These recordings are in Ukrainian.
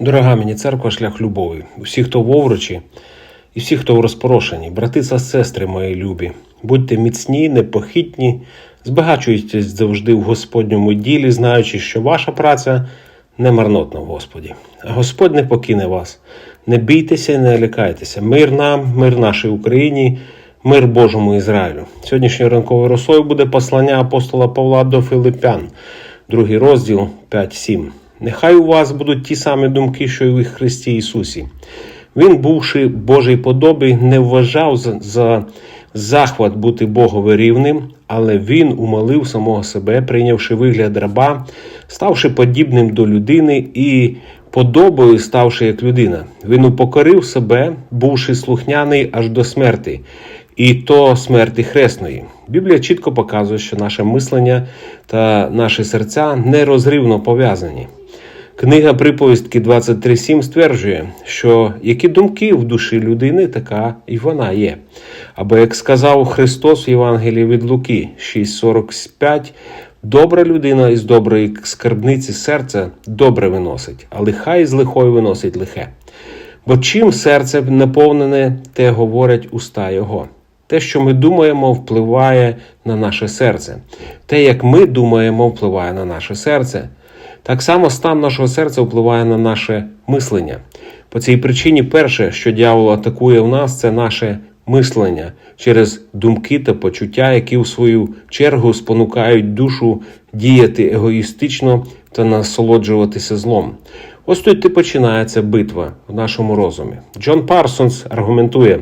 Дорога мені церква, шлях любові, усі, хто в овручі, і всі, хто в розпорошенні, брати та сестри мої любі, будьте міцні, непохитні, збагачуйтесь завжди в Господньому ділі, знаючи, що ваша праця не марнотна в Господі. А Господь не покине вас. Не бійтеся і не лякайтеся. Мир нам, мир нашій Україні, мир Божому Ізраїлю. Сьогоднішньою ранковою росою буде послання апостола Павла до Филиппян, другий розділ 5-7. Нехай у вас будуть ті самі думки, що й у Христі Ісусі. Він, бувши Божій подобі, не вважав за, за захват бути Богові рівним, але він умолив самого себе, прийнявши вигляд раба, ставши подібним до людини і подобою ставши як людина. Він упокорив себе, бувши слухняний аж до смерти, і то смерти хресної. Біблія чітко показує, що наше мислення та наші серця нерозривно пов'язані. Книга приповістки 23.7 стверджує, що які думки в душі людини, така і вона є. Або як сказав Христос в Євангелії від Луки 6.45, добра людина із доброї скарбниці серця добре виносить, а лиха із лихої виносить лихе. Бо чим серце наповнене, те говорять уста Його. Те, що ми думаємо, впливає на наше серце. Те, як ми думаємо, впливає на наше серце. Так само стан нашого серця впливає на наше мислення. По цій причині, перше, що дьявол атакує в нас, це наше мислення через думки та почуття, які в свою чергу спонукають душу діяти егоїстично та насолоджуватися злом. Ось тут і починається битва в нашому розумі. Джон Парсонс аргументує.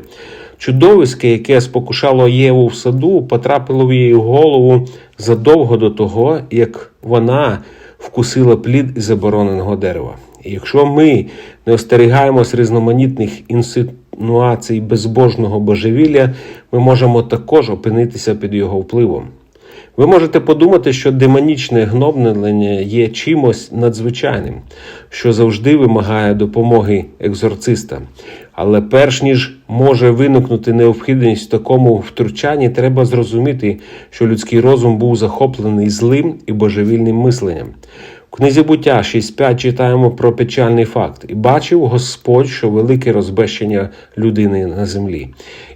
Чудовиське, яке спокушало Єву в саду, потрапило в її голову задовго до того, як вона вкусила плід із забороненого дерева. І якщо ми не остерігаємось різноманітних інсинуацій безбожного божевілля, ми можемо також опинитися під його впливом. Ви можете подумати, що демонічне гнобнення є чимось надзвичайним, що завжди вимагає допомоги екзорциста. Але перш ніж може виникнути необхідність в такому втручанні, треба зрозуміти, що людський розум був захоплений злим і божевільним мисленням. В книзі буття 6.5 читаємо про печальний факт. І бачив Господь, що велике розбещення людини на землі.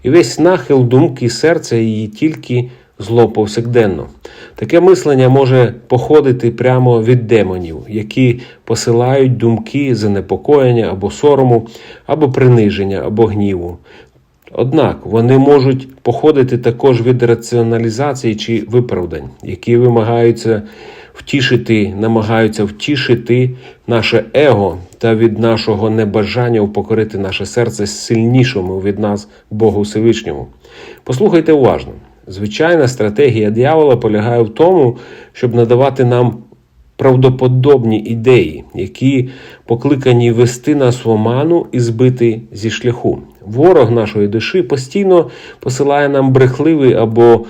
І весь нахил думки серця її тільки зло повсякденно. Таке мислення може походити прямо від демонів, які посилають думки занепокоєння або сорому, або приниження, або гніву. Однак вони можуть походити також від раціоналізації чи виправдань, які вимагаються втішити, намагаються втішити наше его та від нашого небажання упокорити наше серце сильнішому від нас Богу Всевишньому. Послухайте уважно. Звичайна стратегія диявола полягає в тому, щоб надавати нам правдоподобні ідеї, які покликані вести нас в оману і збити зі шляху. Ворог нашої душі постійно посилає нам брехливі або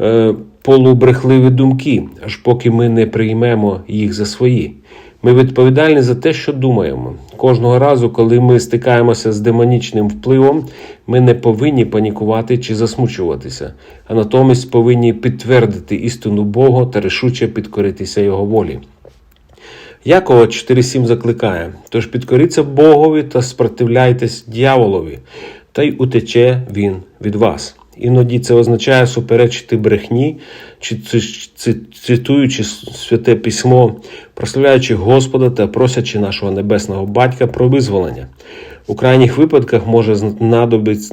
е, полубрехливі думки, аж поки ми не приймемо їх за свої. Ми відповідальні за те, що думаємо. Кожного разу, коли ми стикаємося з демонічним впливом, ми не повинні панікувати чи засмучуватися, а натомість повинні підтвердити істину Бога та рішуче підкоритися Його волі. Якова 4.7 закликає: тож підкоріться Богові та спротивляйтесь дьяволові, та й утече він від вас. Іноді це означає суперечити брехні, чи цитуючи святе письмо, прославляючи Господа та просячи нашого небесного батька про визволення. У крайніх випадках може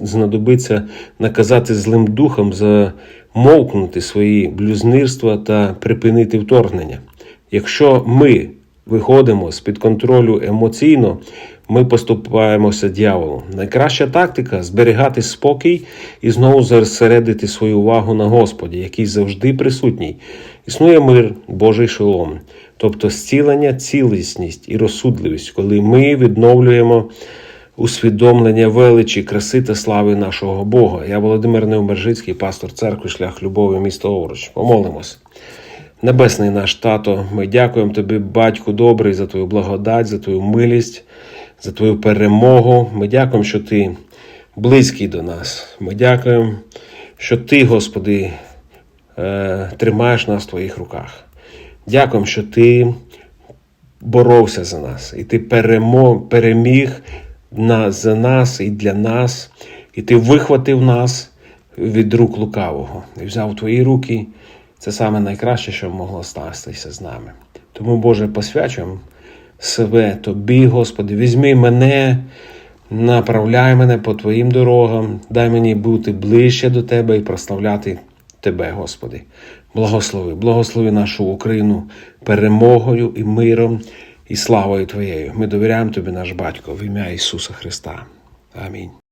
знадобитися наказати злим духом замовкнути свої блюзнирства та припинити вторгнення. Якщо ми виходимо з під контролю емоційно, ми поступаємося дьяволом. Найкраща тактика зберігати спокій і знову зосередити свою увагу на Господі, який завжди присутній. Існує мир, Божий шолом, тобто зцілення, цілісність і розсудливість, коли ми відновлюємо. Усвідомлення величі, краси та слави нашого Бога. Я Володимир Неумержицький, пастор церкви, шлях любові, місто Овруч. Помолимось. Небесний наш тато, ми дякуємо тобі, батьку добрий, за твою благодать, за твою милість, за твою перемогу. Ми дякуємо, що ти близький до нас. Ми дякуємо, що ти, Господи, е, тримаєш нас в твоїх руках. Дякуємо, що ти боровся за нас, і ти переміг за нас і для нас, і ти вихватив нас від рук лукавого і взяв твої руки. Це саме найкраще, що могло статися з нами. Тому, Боже, посвячуємо себе Тобі, Господи, візьми мене, направляй мене по Твоїм дорогам, дай мені бути ближче до Тебе і прославляти Тебе, Господи. Благослови, благослови нашу Україну перемогою і миром і славою Твоєю. Ми довіряємо Тобі, наш Батько, в ім'я Ісуса Христа. Амінь.